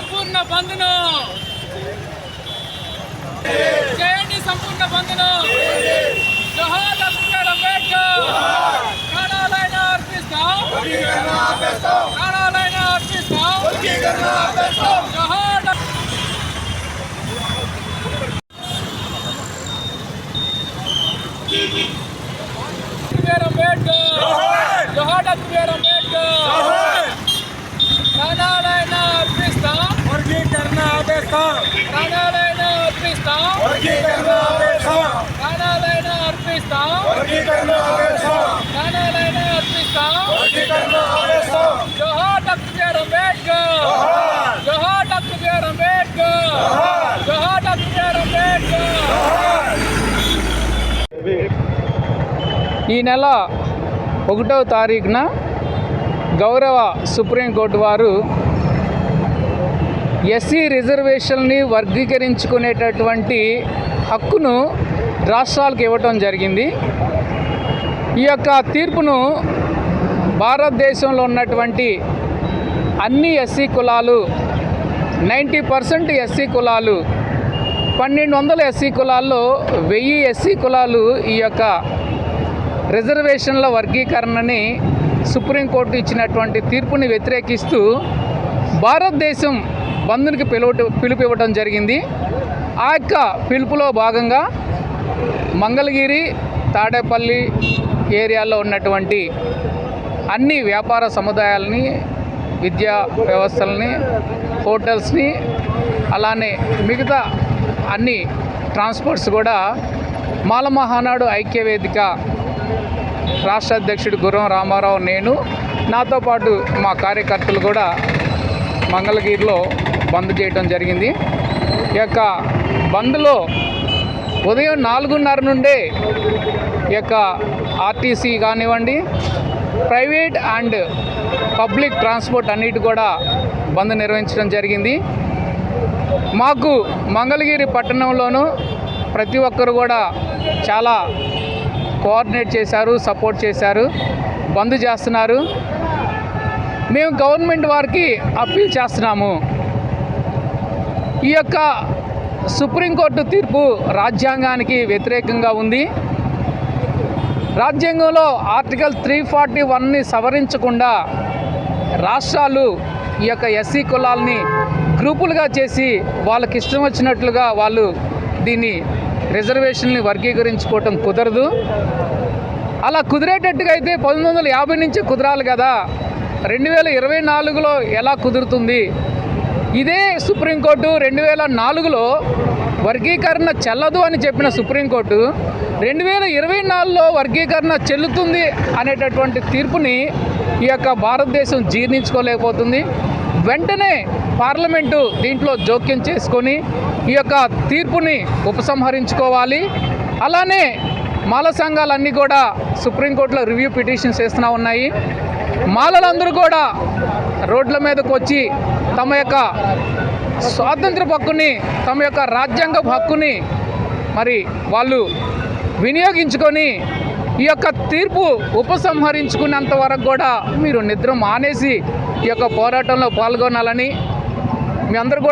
సంపూర్ణ బంద్ను చేయండి సంపూర్ణ బంద్ను జోహార్ డాక్టర్ అంబేద్కర్. ప్రాణాలైన అర్పిస్తాం. ప్రాణాలైన అర్పిస్తాం. జోహార్ డాక్టర్ అంబేద్కర్. జోహార్ డాక్టర్ అంబేద్కర్. ప్రాణాలైన అర్పిస్తాం వర్గీకరణ ఆపేస్తాం ప్రాణాలైన అర్పిస్తాం వర్గీకరణ ఆపేస్తాం ప్రాణాలైన అర్పిస్తాం వర్గీకరణ ఆపేస్తాం ప్రాణాలైన అర్పిస్తాం వర్గీకరణ ఆపేస్తాం జోహార్ డాక్టర్ బిఆర్ అంబేద్కర్. జోహార్. Doctor BR Ambedkar. జోహార్. Doctor BR Ambedkar. ఈ నెల ఒకటవ తారీఖున గౌరవ సుప్రీంకోర్టు వారు ఎస్సీ రిజర్వేషన్ని వర్గీకరించుకునేటటువంటి హక్కును రాష్ట్రాలకు ఇవ్వటం జరిగింది. ఈ యొక్క తీర్పును భారతదేశంలో ఉన్నటువంటి అన్ని ఎస్సీ కులాలు నైంటీ పర్సెంట్ ఎస్సీ కులాలు పన్నెండు వందల ఎస్సీ కులాల్లో వెయ్యి ఎస్సీ కులాలు ఈ యొక్క రిజర్వేషన్ల వర్గీకరణని సుప్రీంకోర్టు ఇచ్చినటువంటి తీర్పుని వ్యతిరేకిస్తూ భారతదేశం బంధునికి పిలువ పిలుపు ఇవ్వడం జరిగింది. ఆ యొక్క పిలుపులో భాగంగా మంగళగిరి తాడేపల్లి ఏరియాలో ఉన్నటువంటి అన్ని వ్యాపార సముదాయాలని విద్యా వ్యవస్థలని హోటల్స్ని అలానే మిగతా అన్ని ట్రాన్స్పోర్ట్స్ కూడా మాల మహానాడు ఐక్యవేదిక రాష్ట్ర అధ్యక్షుడు గురం రామారావు నేను నాతో పాటు మా కార్యకర్తలు కూడా మంగళగిరిలో బంద్ చేయడం జరిగింది. ఈ యొక్క బంద్లో ఉదయం నాలుగున్నర నుండే ఈ యొక్క ఆర్టీసీ కానివ్వండి ప్రైవేట్ అండ్ పబ్లిక్ ట్రాన్స్పోర్ట్ అన్నిటి కూడా బంద్ నిర్వహించడం జరిగింది. మాకు మంగళగిరి పట్టణంలోనూ ప్రతి ఒక్కరు కూడా చాలా కోఆర్డినేట్ చేశారు సపోర్ట్ చేశారు బంద్ చేస్తున్నారు. మేము గవర్నమెంట్ వారికి అప్పీల్ చేస్తున్నాము. ఈ యొక్క సుప్రీంకోర్టు తీర్పు రాజ్యాంగానికి వ్యతిరేకంగా ఉంది. రాజ్యాంగంలో ఆర్టికల్ త్రీ ఫార్టీ వన్ని సవరించకుండా రాష్ట్రాలు ఈ యొక్క ఎస్సీ కులాలని గ్రూపులుగా చేసి వాళ్ళకి ఇష్టం వచ్చినట్లుగా వాళ్ళు దీన్ని రిజర్వేషన్ని వర్గీకరించుకోవటం కుదరదు. అలా కుదిరేటట్టుగా అయితే పంతొమ్మిది వందల యాభై నుంచి కుదరాలి కదా. రెండు వేల ఇరవై నాలుగులో ఎలా కుదురుతుంది? ఇదే సుప్రీంకోర్టు రెండు వేల నాలుగులో వర్గీకరణ చెల్లదు అని చెప్పిన సుప్రీంకోర్టు రెండు వేల ఇరవై నాలుగులో వర్గీకరణ చెల్లుతుంది అనేటటువంటి తీర్పుని ఈ యొక్క భారతదేశం జీర్ణించుకోలేకపోతుంది. వెంటనే పార్లమెంటు దీంట్లో జోక్యం చేసుకొని ఈ యొక్క తీర్పుని ఉపసంహరించుకోవాలి. అలానే మాల సంఘాలన్నీ కూడా సుప్రీంకోర్టులో రివ్యూ పిటిషన్స్ వేస్తూ ఉన్నాయి. మాలలందరూ కూడా రోడ్ల మీదకు వచ్చి తమ యొక్క స్వాతంత్ర హక్కుని తమ యొక్క రాజ్యాంగ హక్కుని మరి వాళ్ళు వినియోగించుకొని ఈ యొక్క తీర్పు ఉపసంహరించుకున్నంత వరకు కూడా మీరు నిద్ర మానేసి ఈ యొక్క పోరాటంలో పాల్గొనాలని మీ అందరూ కూడా